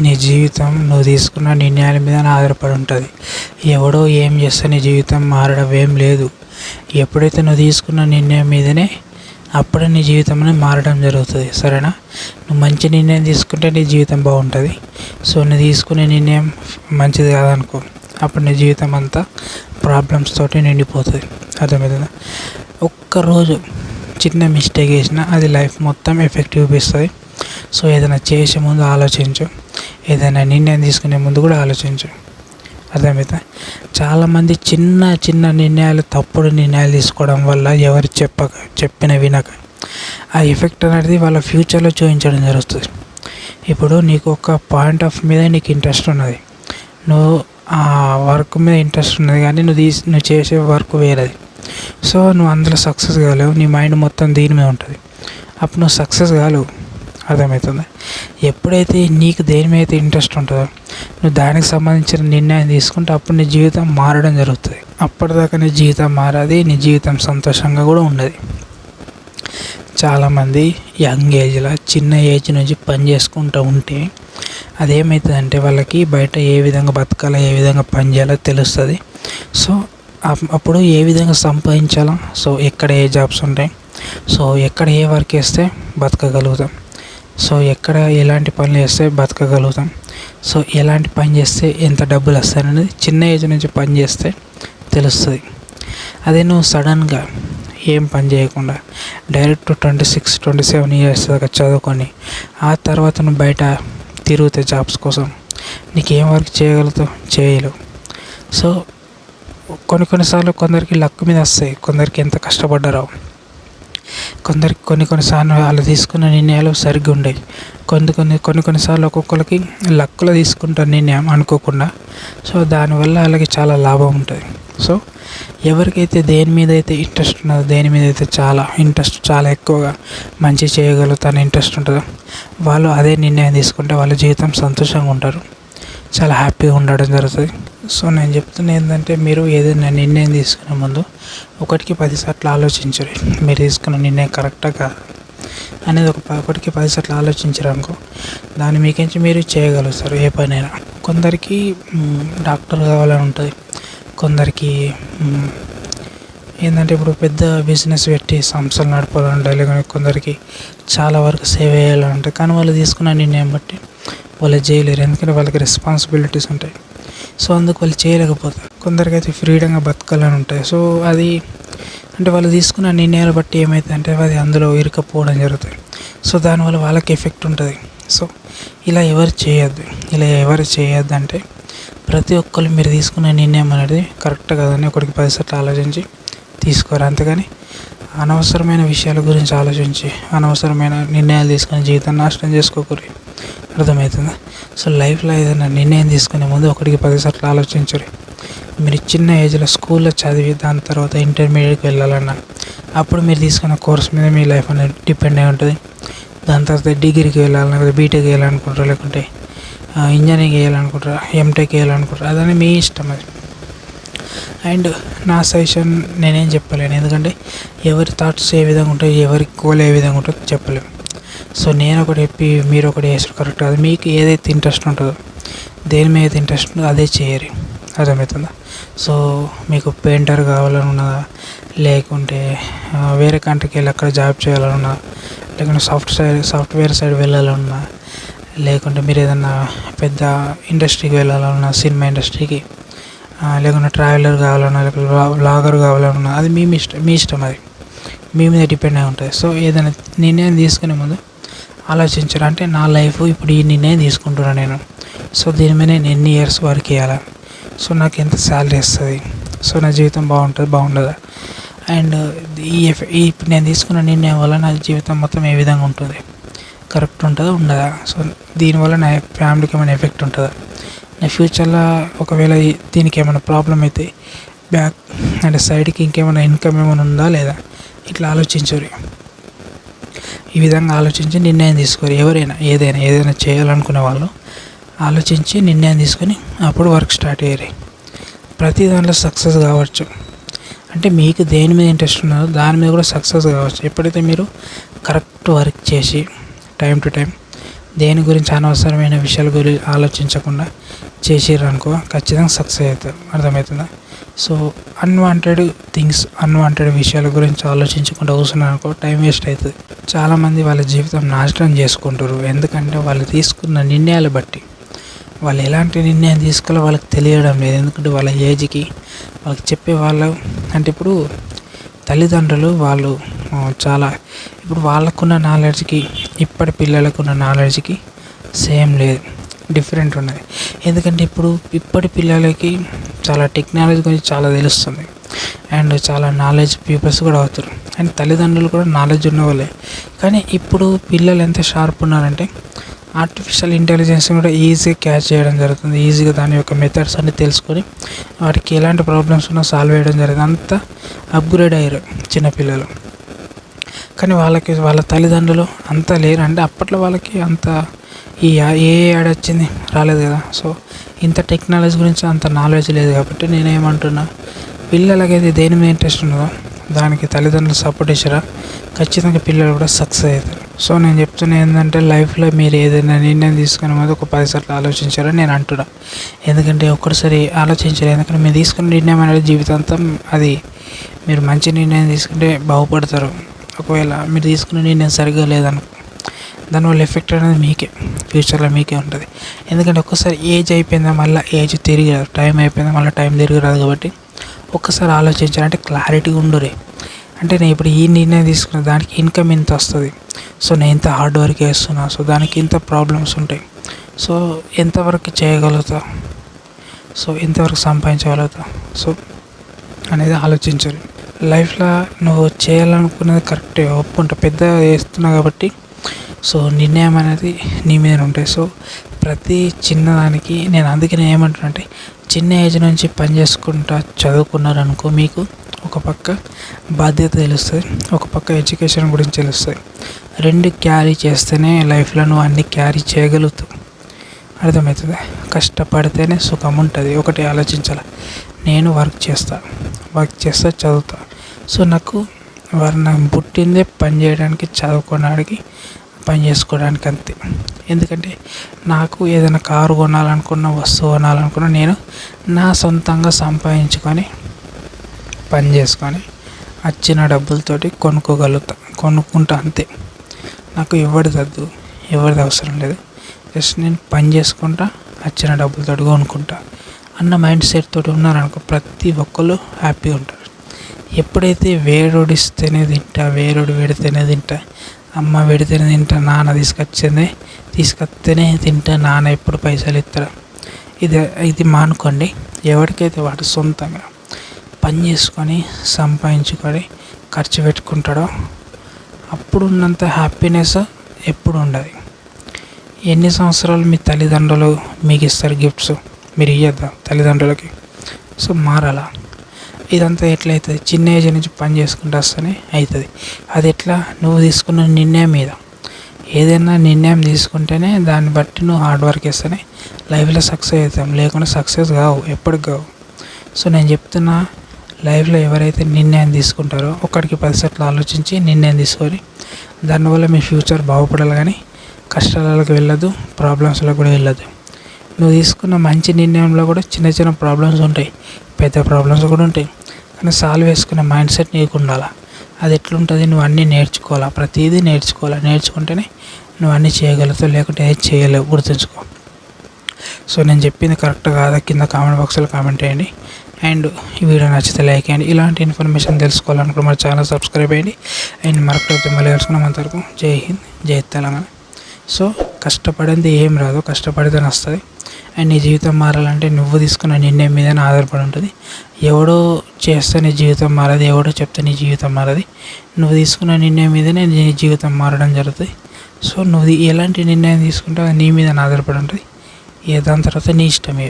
నీ జీవితం నువ్వు తీసుకున్న నిర్ణయాల మీద ఆధారపడి ఉంటుంది. ఎవడో ఏం చేస్తే నీ జీవితం మారడం ఏం లేదు. ఎప్పుడైతే నువ్వు తీసుకున్న నిర్ణయం మీదనే అప్పుడే నీ జీవితం మారడం జరుగుతుంది. సరేనా? నువ్వు మంచి నిర్ణయం తీసుకుంటే నీ జీవితం బాగుంటుంది. సో నువ్వు తీసుకునే నిర్ణయం మంచిది కాదనుకో. అప్పుడు నీ జీవితం అంతా ప్రాబ్లమ్స్ తోటి నిండిపోతుంది. అర్థమవుతుందా ఒక్కరోజు చిన్న మిస్టేక్ చేసినా అది లైఫ్ మొత్తం ఎఫెక్ట్ చూపిస్తుంది. సో ఏదైనా చేసే ముందు ఆలోచించు. ఏదైనా నిర్ణయం తీసుకునే ముందు కూడా ఆలోచించు. అర్థమవుతా చాలామంది చిన్న చిన్న నిర్ణయాలు తప్పుడు నిర్ణయాలు తీసుకోవడం వల్ల ఎవరు చెప్పక చెప్పిన వినక ఆ ఎఫెక్ట్ అనేది వాళ్ళ ఫ్యూచర్లో చూపించడం జరుగుతుంది. ఇప్పుడు నీకు ఒక పాయింట్ ఆఫ్ మీద నీకు ఇంట్రెస్ట్ ఉన్నది. నువ్వు ఆ వర్క్ మీద ఇంట్రెస్ట్ ఉన్నది కానీ నువ్వు తీసి నువ్వు చేసే వర్క్ వేరేది. సో నువ్వు అందులో సక్సెస్ కాలేవు నీ మైండ్ మొత్తం దీని మీద ఉంటుంది. అప్పుడు నువ్వు సక్సెస్ కాలేవు. అర్థమవుతుంది. ఎప్పుడైతే నీకు దేని మీద ఇంట్రెస్ట్ ఉంటుందో నువ్వు దానికి సంబంధించిన నిర్ణయం తీసుకుంటే అప్పుడు నీ జీవితం మారడం జరుగుతుంది. అప్పటిదాకా నీ జీవితం మారది నీ జీవితం సంతోషంగా కూడా ఉండదు. చాలామంది యంగ్ ఏజ్లో చిన్న ఏజ్ నుంచి పని చేసుకుంటూ ఉంటే అదేమవుతుందంటే వాళ్ళకి బయట ఏ విధంగా బతకాలో ఏ విధంగా పని చేయాలో తెలుస్తుంది. సో అప్పుడు ఏ విధంగా సంపాదించాలో సో ఎక్కడ ఏ జాబ్స్ ఉంటాయి సో ఎక్కడ ఏ వర్క్ చేస్తే బతకగలుగుతాం. సో ఎక్కడ ఎలాంటి పనులు చేస్తే బతకగలుగుతాం. సో ఎలాంటి పని చేస్తే ఎంత డబ్బులు వస్తాయనేది చిన్న ఏజ్ నుంచి పని చేస్తే తెలుస్తుంది. అదే నువ్వు సడన్గా ఏం పని చేయకుండా direct twenty six twenty seven years దాకా చదువుకొని ఆ తర్వాత నువ్వు బయట తిరుగుతే జాబ్స్ కోసం నీకు ఏం వర్క్ చేయగలుగుతావు? చేయలేవు. సో కొన్ని కొన్నిసార్లు కొందరికి లక్ మీద వస్తాయి. కొందరికి ఎంత కష్టపడ్డారో. కొందరికి కొన్ని కొన్నిసార్లు వాళ్ళు తీసుకున్న నిర్ణయాలు సరిగ్గా ఉండేవి. కొన్ని కొన్ని కొన్ని కొన్నిసార్లు ఒక్కొక్కరికి లక్కులో తీసుకుంటారు నిర్ణయం అనుకోకుండా. సో దానివల్ల వాళ్ళకి చాలా లాభం ఉంటుంది. సో ఎవరికైతే దేని మీద అయితే ఇంట్రెస్ట్ ఉన్నదో దేని మీద అయితే చాలా ఇంట్రెస్ట్ చాలా ఎక్కువగా మంచి చేయగలుగుతాను ఇంట్రెస్ట్ ఉంటుందో వాళ్ళు అదే నిర్ణయం తీసుకుంటే వాళ్ళ జీవితం సంతోషంగా ఉంటారు. చాలా హ్యాపీగా ఉండడం జరుగుతుంది. సో నేను చెప్తున్న ఏంటంటే మీరు ఏదైనా నిర్ణయం తీసుకునే ముందు ఒకటికి పదిసార్లు ఆలోచించరు. మీరు తీసుకున్న నిర్ణయం కరెక్టా కాదు? అనేది ఒక ఒకటికి పదిసార్లు ఆలోచించారు అనుకో దాన్ని మీకించి మీరు చేయగలుగుతారు ఏ పనైనా. కొందరికి డాక్టర్ కావాలని ఉంటుంది. కొందరికి ఏంటంటే ఇప్పుడు పెద్ద బిజినెస్ పెట్టి సంస్థలు నడపాలంటే లేకపోతే కొందరికి చాలా వరకు సేవ్ చేయాలంటే కానీ వాళ్ళు తీసుకున్న నిర్ణయం బట్టి వాళ్ళు చేయలేరు ఎందుకంటే వాళ్ళకి రెస్పాన్సిబిలిటీస్ ఉంటాయి. సో అందుకు వాళ్ళు చేయలేకపోతారు కొందరికి అయితే ఫ్రీడంగా బతకాలని ఉంటాయి. సో అది అంటే వాళ్ళు తీసుకున్న నిర్ణయాలు బట్టి ఏమైతుందంటే అది అందులో ఇరుకపోవడం జరుగుతుంది. సో దానివల్ల వాళ్ళకి ఎఫెక్ట్ ఉంటుంది. సో ఇలా ఎవరు చేయొద్దు. ఇలా ఎవరు చేయొద్దు అంటే ప్రతి ఒక్కరు మీరు తీసుకున్న నిర్ణయం అనేది కరెక్ట్ కాదని ఒకటికి పదిసార్లు ఆలోచించి తీసుకోరు. అంతేగాని అనవసరమైన విషయాల గురించి ఆలోచించి అనవసరమైన నిర్ణయాలు తీసుకొని జీవితాన్ని నాశనం చేసుకోకూరి. అర్థమవుతుందా? సో లైఫ్లో ఏదైనా నిర్ణయం తీసుకునే ముందు ఒకటికి పదిసార్లు ఆలోచించరు. మీరు చిన్న ఏజ్లో స్కూల్లో చదివి దాని తర్వాత ఇంటర్మీడియట్కి వెళ్ళాలన్నా అప్పుడు మీరు తీసుకున్న కోర్స్ మీద మీ లైఫ్ అనేది డిపెండ్ అయి ఉంటుంది. దాని తర్వాత డిగ్రీకి వెళ్ళాలన్నా లేకపోతే బీటెక్ వేయాలనుకుంటారు లేకుంటే ఇంజనీరింగ్ వేయాలనుకుంటారా? ఎంటెక్ వేయాలనుకుంటారా? అదని మీ ఇష్టం అది. అండ్ నా సజెషన్ నేనేం చెప్పలేను. ఎందుకంటే ఎవరి థాట్స్ ఏ విధంగా ఉంటాయి ఎవరి గోల్ ఏ విధంగా ఉంటుందో చెప్పలేము సో నేను ఒకటి చెప్పి మీరు ఒకటి చేసారు కరెక్ట్ అది మీకు ఏదైతే ఇంట్రెస్ట్ ఉంటుందో దేని మీద ఇంట్రెస్ట్ ఉంటుందో అదే చేయరు అర్థమవుతుందా? సో మీకు పెయింటర్ కావాలని ఉన్నదా లేకుంటే వేరే కంట్రీకి వెళ్ళి అక్కడ జాబ్ చేయాలని లేకుంటే సాఫ్ట్ సైడ్ సాఫ్ట్వేర్ సైడ్ వెళ్ళాలన్నా లేకుంటే మీరు ఏదన్నా పెద్ద ఇండస్ట్రీకి వెళ్ళాలన్నా సినిమా ఇండస్ట్రీకి లేకుంటే ట్రావెలర్ కావాలన్నా లేకపోతే బ్లాగర్ కావాలన్నా అది మీ ఇష్టం మీ ఇష్టం అది. మీ మీద డిపెండ్ అయి ఉంటుంది. సో ఏదైనా నిర్ణయం తీసుకునే ముందు ఆలోచించారు అంటే నా లైఫ్ ఇప్పుడు ఈ నిర్ణయం తీసుకుంటున్నాను నేను. సో దీని మీద నేను ఎన్ని ఇయర్స్ వర్క్ చేయాలా? సో నాకు ఎంత శాలరీ వస్తుంది? సో నా జీవితం బాగుంటుంది? బాగుండదా? అండ్ ఈ ఈ ఇప్పుడు నేను తీసుకున్న నిర్ణయం వల్ల నా జీవితం మొత్తం ఏ విధంగా ఉంటుంది? కరెక్ట్ ఉంటుందా? ఉండదా? సో దీనివల్ల నా ఫ్యామిలీకి ఏమైనా ఎఫెక్ట్ ఉంటుందా? ఫ్యూచర్లో ఒకవేళ దీనికి ఏమైనా ప్రాబ్లం అయితే బ్యాక్ అంటే సైడ్కి ఇంకేమైనా ఇన్కమ్ ఏమైనా ఉందా లేదా? ఇట్లా ఆలోచించరు. ఈ విధంగా ఆలోచించి నిర్ణయం తీసుకోరు. ఎవరైనా ఏదైనా ఏదైనా చేయాలనుకునే వాళ్ళు ఆలోచించి నిర్ణయం తీసుకొని అప్పుడు వర్క్ స్టార్ట్ అయ్యారు ప్రతి దాంట్లో సక్సెస్ కావచ్చు. అంటే మీకు దేని మీద ఇంట్రెస్ట్ ఉన్నదో దాని మీద కూడా సక్సెస్ కావచ్చు. ఎప్పుడైతే మీరు కరెక్ట్ వర్క్ చేసి టైం టు టైం దేని గురించి అనవసరమైన విషయాల గురించి ఆలోచించకుండా చేసిర్రనుకో ఖచ్చితంగా సక్సెస్ అవుతారు అర్థమవుతుందా సో అన్వాంటెడ్ థింగ్స్ అన్వాంటెడ్ విషయాల గురించి ఆలోచించకుండా కూర్చున్నారు అనుకో టైం వేస్ట్ అవుతుంది చాలామంది వాళ్ళ జీవితం నాశనం చేసుకుంటారు ఎందుకంటే వాళ్ళు తీసుకున్న నిర్ణయాలు బట్టి. వాళ్ళు ఎలాంటి నిర్ణయం తీసుకోవాలో వాళ్ళకి తెలియడం లేదు. ఎందుకంటే వాళ్ళ ఏజ్కి వాళ్ళకి చెప్పే వాళ్ళు అంటే ఇప్పుడు తల్లిదండ్రులు వాళ్ళు చాలా ఇప్పుడు వాళ్ళకున్న నాలెడ్జ్కి ఇప్పటి పిల్లలకు ఉన్న నాలెడ్జ్కి సేమ్ లేదు. డిఫరెంట్ ఉన్నది. ఎందుకంటే ఇప్పుడు ఇప్పటి పిల్లలకి చాలా టెక్నాలజీ గురించి చాలా తెలుస్తుంది. అండ్ చాలా నాలెడ్జ్ పీపుల్స్ కూడా అవుతారు. అండ్ తల్లిదండ్రులు కూడా నాలెడ్జ్ ఉన్నవాళ్ళే. కానీ ఇప్పుడు పిల్లలు ఎంత షార్ప్ ఉన్నారంటే ఆర్టిఫిషియల్ ఇంటెలిజెన్స్ కూడా ఈజీగా క్యాచ్ చేయడం జరుగుతుంది. ఈజీగా దాని యొక్క మెథడ్స్ అన్ని తెలుసుకొని వాటికి ఎలాంటి ప్రాబ్లమ్స్ ఉన్నా సాల్వ్ చేయడం జరుగుతుంది. అంత అప్గ్రేడ్ అయ్యారు చిన్నపిల్లలు కానీ వాళ్ళకి వాళ్ళ తల్లిదండ్రులు అంత లేరు. అంటే అప్పట్లో వాళ్ళకి అంత ఈ ఏ యాడ్ వచ్చింది రాలేదు కదా. సో ఇంత టెక్నాలజీ గురించి అంత నాలెడ్జ్ లేదు కాబట్టి నేనేమంటున్నా పిల్లలకైతే దేని మీద ఇంట్రెస్ట్ ఉన్నదో దానికి తల్లిదండ్రులు సపోర్ట్ ఇచ్చారా ఖచ్చితంగా పిల్లలు కూడా సక్సెస్ అవుతారు. సో నేను చెప్తున్నా ఏంటంటే లైఫ్లో మీరు ఏదైనా నిర్ణయం తీసుకునే ముందు ఒక పదిసార్లు ఆలోచించారని నేను అంటున్నా. ఎందుకంటే ఒక్కసారి ఆలోచించారు ఎందుకంటే మీరు తీసుకున్న నిర్ణయం అనేది జీవితాంతం అది మీరు మంచి నిర్ణయం తీసుకుంటే బాగుపడతారు. ఒకవేళ మీరు తీసుకున్న నిర్ణయం సరిగ్గా లేదనుకో దానివల్ల ఎఫెక్ట్ అనేది మీకే ఫ్యూచర్లో మీకే ఉంటుంది. ఎందుకంటే ఒక్కసారి ఏజ్ అయిపోయిందా మళ్ళీ ఏజ్ తిరిగి రాదు టైం అయిపోయిందా మళ్ళీ టైం తిరిగి రాదు కాబట్టి ఒక్కసారి ఆలోచించాలంటే క్లారిటీగా ఉండరు. అంటే నేను ఇప్పుడు ఈ నిర్ణయం తీసుకున్న దానికి ఇన్కమ్ ఇంత వస్తుంది? సో నేను ఇంత హార్డ్ వర్క్ చేస్తున్నా? సో దానికి ఇంత ప్రాబ్లమ్స్ ఉంటాయి. సో ఎంతవరకు చేయగలుగుతా? సో ఎంతవరకు సంపాదించగలుగుతా? సో అనేది ఆలోచించాలి. లైఫ్లో నువ్వు చేయాలనుకున్నది కరెక్ట్ ఒప్పుకుంటా. పెద్ద చేస్తున్నావు కాబట్టి సో నిర్ణయం అనేది నీ మీద ఉంటాయి సో ప్రతి చిన్నదానికి నేను అందుకే నేను ఏమంటున్నా అంటే చిన్న ఏజ్ నుంచి పని చేసుకుంటా చదువుకున్నారనుకో మీకు ఒక పక్క బాధ్యత తెలుస్తుంది ఒక పక్క ఎడ్యుకేషన్ గురించి తెలుస్తుంది. రెండు క్యారీ చేస్తేనే లైఫ్లో నువ్వు అన్ని క్యారీ చేయగలుగుతావు. అర్థమవుతుంది. కష్టపడితేనే సుఖం ఉంటుంది ఒకటి ఆలోచించాలి. నేను వర్క్ చేస్తా. వర్క్ చేస్తా చదువుతా. సో నాకు వారు నాకు పుట్టిందే పని చేయడానికి చదువుకోవడానికి పని చేసుకోవడానికి అంతే. ఎందుకంటే నాకు ఏదైనా కారు కొనాలనుకున్న వస్తువు కొనాలనుకున్న నేను నా సొంతంగా సంపాదించుకొని పని చేసుకొని వచ్చిన డబ్బులతోటి కొనుక్కోగలుగుతా. కొనుక్కుంటా అంతే. నాకు ఎవరిది వద్దు ఎవరిది అవసరం లేదు. జస్ట్ నేను పని చేసుకుంటా వచ్చిన డబ్బులతోటి కొనుక్కుంటా. అన్న మైండ్ సెట్ తోటి ఉన్నారనుకో ప్రతి ఒక్కరు హ్యాపీగా ఉంటారు. ఎప్పుడైతే వేరొడిస్తేనే తింటా వేరొడి పెడితేనే తింటా అమ్మ పెడితేనే తింటా నాన్న తీసుకొచ్చింది తీసుకొస్తేనే తింటా నాన్న ఎప్పుడు పైసలు ఇస్తాడు ఇది ఇది మానుకోండి ఎవరికైతే వాడు సొంతంగా పని చేసుకొని సంపాదించుకొని ఖర్చు పెట్టుకుంటాడో అప్పుడు ఉన్నంత హ్యాపీనెస్ ఎప్పుడు ఉండదు. ఎన్ని సంవత్సరాలు మీ తల్లిదండ్రులు మీకు ఇస్తారు గిఫ్ట్స్ మీరు ఇవ్వద్దా తల్లిదండ్రులకి? సో మారాలా? ఇదంతా ఎట్లయితుంది చిన్న ఏజ్ నుంచి పని చేసుకుంటూ వస్తేనే అవుతుంది అది ఎట్లా? నువ్వు తీసుకున్న నిర్ణయం మీద. ఏదైనా నిర్ణయం తీసుకుంటేనే దాన్ని బట్టి నువ్వు హార్డ్ వర్క్ చేస్తేనే లైఫ్లో సక్సెస్ అవుతాం. లేకుండా సక్సెస్ కావు. ఎప్పటికి కావు. సో నేను చెప్తున్నా లైఫ్లో ఎవరైతే నిర్ణయం తీసుకుంటారో ఒకటికి పదిసార్లు ఆలోచించి నిర్ణయం తీసుకొని దానివల్ల మీ ఫ్యూచర్ బాగుపడాలి కానీ కష్టాలకు వెళ్ళదు ప్రాబ్లమ్స్లో కూడా వెళ్ళదు. నువ్వు తీసుకున్న మంచి నిర్ణయంలో కూడా చిన్న చిన్న ప్రాబ్లమ్స్ ఉంటాయి పెద్ద ప్రాబ్లమ్స్ కూడా ఉంటాయి. కానీ సాల్వ్ చేసుకునే మైండ్ సెట్ నీకు ఉండాలి? అది ఎట్లుంటుంది? నువ్వు అన్నీ నేర్చుకోవాలా? ప్రతిదీ నేర్చుకోవాలా? నేర్చుకుంటేనే నువ్వు అన్నీ చేయగలుగుతావు లేకుంటే ఏది చేయలేవు. గుర్తుంచుకో. సో నేను చెప్పింది కరెక్ట్ కాదా? కింద కామెంట్ బాక్స్లో కామెంట్ చేయండి. అండ్ ఈ వీడియో నచ్చితే లైక్ చేయండి. ఇలాంటి ఇన్ఫర్మేషన్ తెలుసుకోవాలనుకుంటే మన ఛానల్ సబ్స్క్రైబ్ చేయండి. అండ్ మరొకటి మళ్ళీ కలుసుకున్నాం అంతవరకు జై హింద్ జై తెలంగాణ. సో కష్టపడింది ఏం రాదు కష్టపడితేనే వస్తుంది. అండ్ నీ జీవితం మారాలంటే నువ్వు తీసుకున్న నిర్ణయం మీదనే ఆధారపడి ఉంటుంది. ఎవడో చేస్తే నీ జీవితం మారదు ఎవడో చెప్తే నీ జీవితం మారది. నువ్వు తీసుకున్న నిర్ణయం మీదనే నీ జీవితం మారడం జరుగుతుంది. సో నువ్వు ఎలాంటి నిర్ణయం తీసుకుంటే నీ మీద ఆధారపడి ఉంటుంది. దాని తర్వాత నీ ఇష్టమే.